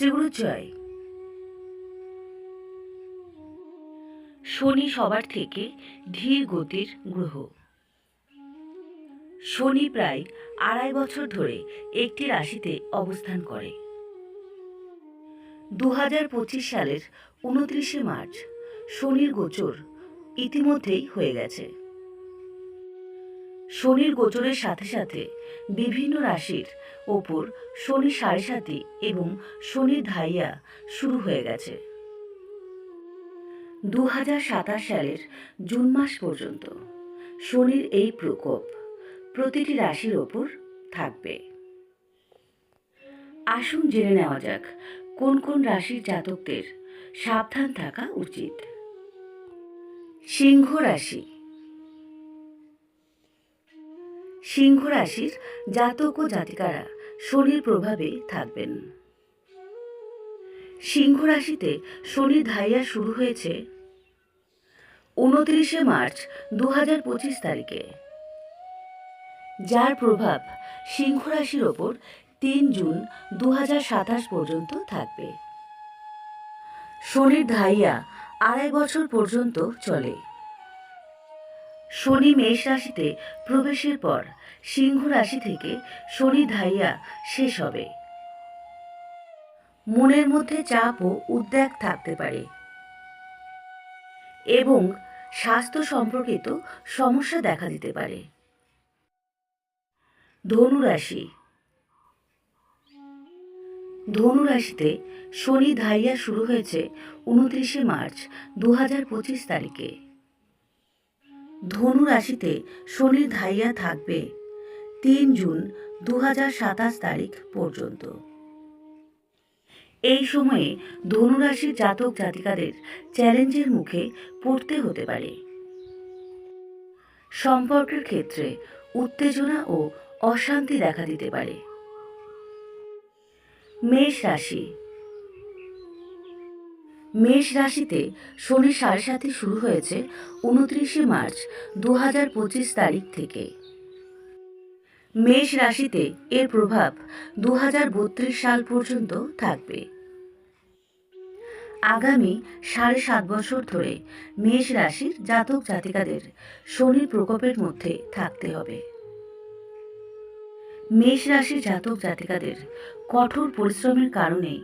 শ্রীগুরু শনি সবার থেকে ধীর গতির গ্রহ। শনি প্রায় আড়াই বছর ধরে একটি রাশিতে অবস্থান করে। দু হাজার পঁচিশ সালের উনত্রিশে মার্চ শনির গোচর ইতিমধ্যেই হয়ে গেছে। শনির গোচরের সাথে সাথে বিভিন্ন রাশির ওপর শনি সাড়ে সাতি এবং শনি ধাইয়া শুরু হয়ে গেছে। দু হাজার সাতাশ সালের জুন মাস পর্যন্ত শনির এই প্রকোপ প্রতিটি রাশির ওপর থাকবে। আসুন জেনে নেওয়া যাক, কোন কোন রাশির জাতকদের সাবধান থাকা উচিত? সিংহ রাশি সিংহ রাশির জাতক ও জাতিকারা শনির প্রভাবে থাকবেন। সিংহ রাশিতে শনির ধাইয়া শুরু হয়েছে উনত্রিশে মার্চ দু হাজার পঁচিশ তারিখে। যার প্রভাব সিংহ রাশির ওপর তিন জুন দু হাজার সাতাশ পর্যন্ত থাকবে। শনির ধাইয়া আড়াই বছর পর্যন্ত চলে। শনি মেষ রাশিতে প্রবেশের পর সিংহ রাশি থেকে শনি ধাইয়া শেষ হবে। মনের মধ্যে চাপ ও উদ্বেগ থাকতে পারে। এবং স্বাস্থ্য সম্পর্কিত সমস্যা দেখা দিতে পারে। ধনু রাশি। ধনু রাশিতে শনি ধাইয়া শুরু হয়েছে উনত্রিশে মার্চ দু হাজার পঁচিশ তারিখে। ধনু রাশিতে শনির ধাইয়া থাকবে তিন জুন দু হাজার সাতাশ তারিখ পর্যন্ত। এই সময়ে ধনুরাশির জাতক জাতিকাদের চ্যালেঞ্জের মুখে পড়তে হতে পারে। সম্পর্কের ক্ষেত্রে উত্তেজনা ও অশান্তি দেখা দিতে পারে। মেষ রাশি মেষ রাশিতে শনি সাড়ে সাথে শুরু হয়েছে উনত্রিশে মার্চ দু হাজার পঁচিশ তারিখ থেকে। মেষ রাশিতে এর প্রভাব দু হাজার বত্রিশ সাল পর্যন্ত থাকবে। আগামী সাড়ে সাত বছর ধরে মেষ রাশির জাতক জাতিকাদের শনির প্রকোপের মধ্যে থাকতে হবে। মেষ রাশির জাতক জাতিকাদের কঠোর পরিশ্রমের কারণে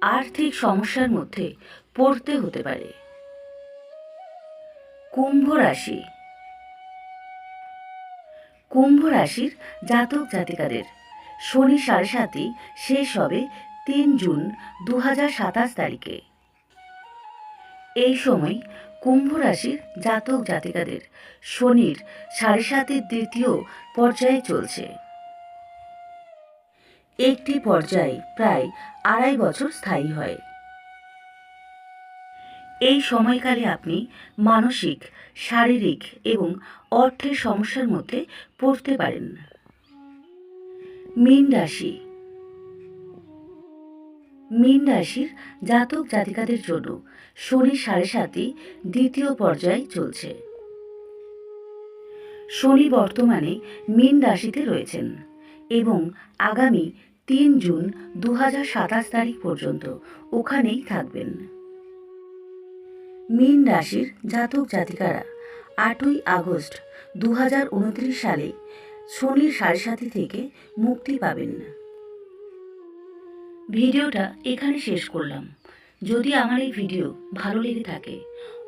আর্থিক সমস্যার মধ্যে পড়তে হতে পারে। কুম্ভ রাশি। কুম্ভ রাশির জাতক জাতিকাদের শনি সাড়ে সাতই শেষ হবে তিন জুন দু হাজার সাতাশ তারিখে। এই সময় কুম্ভ রাশির জাতক জাতিকাদের শনির সাড়ে সাতের দ্বিতীয় পর্যায়ে চলছে। একটি পর্যায়ে প্রায় আড়াই বছর স্থায়ী হয়। এই সময়কালে আপনি মানসিক, শারীরিক এবং অর্থের সমস্যার মধ্যে পড়তে পারেন। মীন রাশি। মীন রাশির জাতক জাতিকাদের জন্য শনি সাড়ে সাতই দ্বিতীয় পর্যায়ে চলছে। শনি বর্তমানে মীন রাশিতে রয়েছেন। এবং আগামী তিন জুন দু হাজার সাতাশ তারিখ পর্যন্ত ওখানেই থাকবেন। মীন রাশির জাতক জাতিকারা, আটই আগস্ট দু হাজার উনত্রিশ সালে শনির সাড়ে সাথী থেকে মুক্তি পাবেন। ভিডিওটা এখানে শেষ করলাম। যদি আমার এই ভিডিও ভালো লেগে থাকে,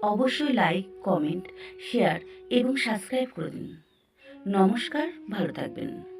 অবশ্যই লাইক, কমেন্ট, শেয়ার এবং সাবস্ক্রাইব করে দিন। নমস্কার, ভালো থাকবেন।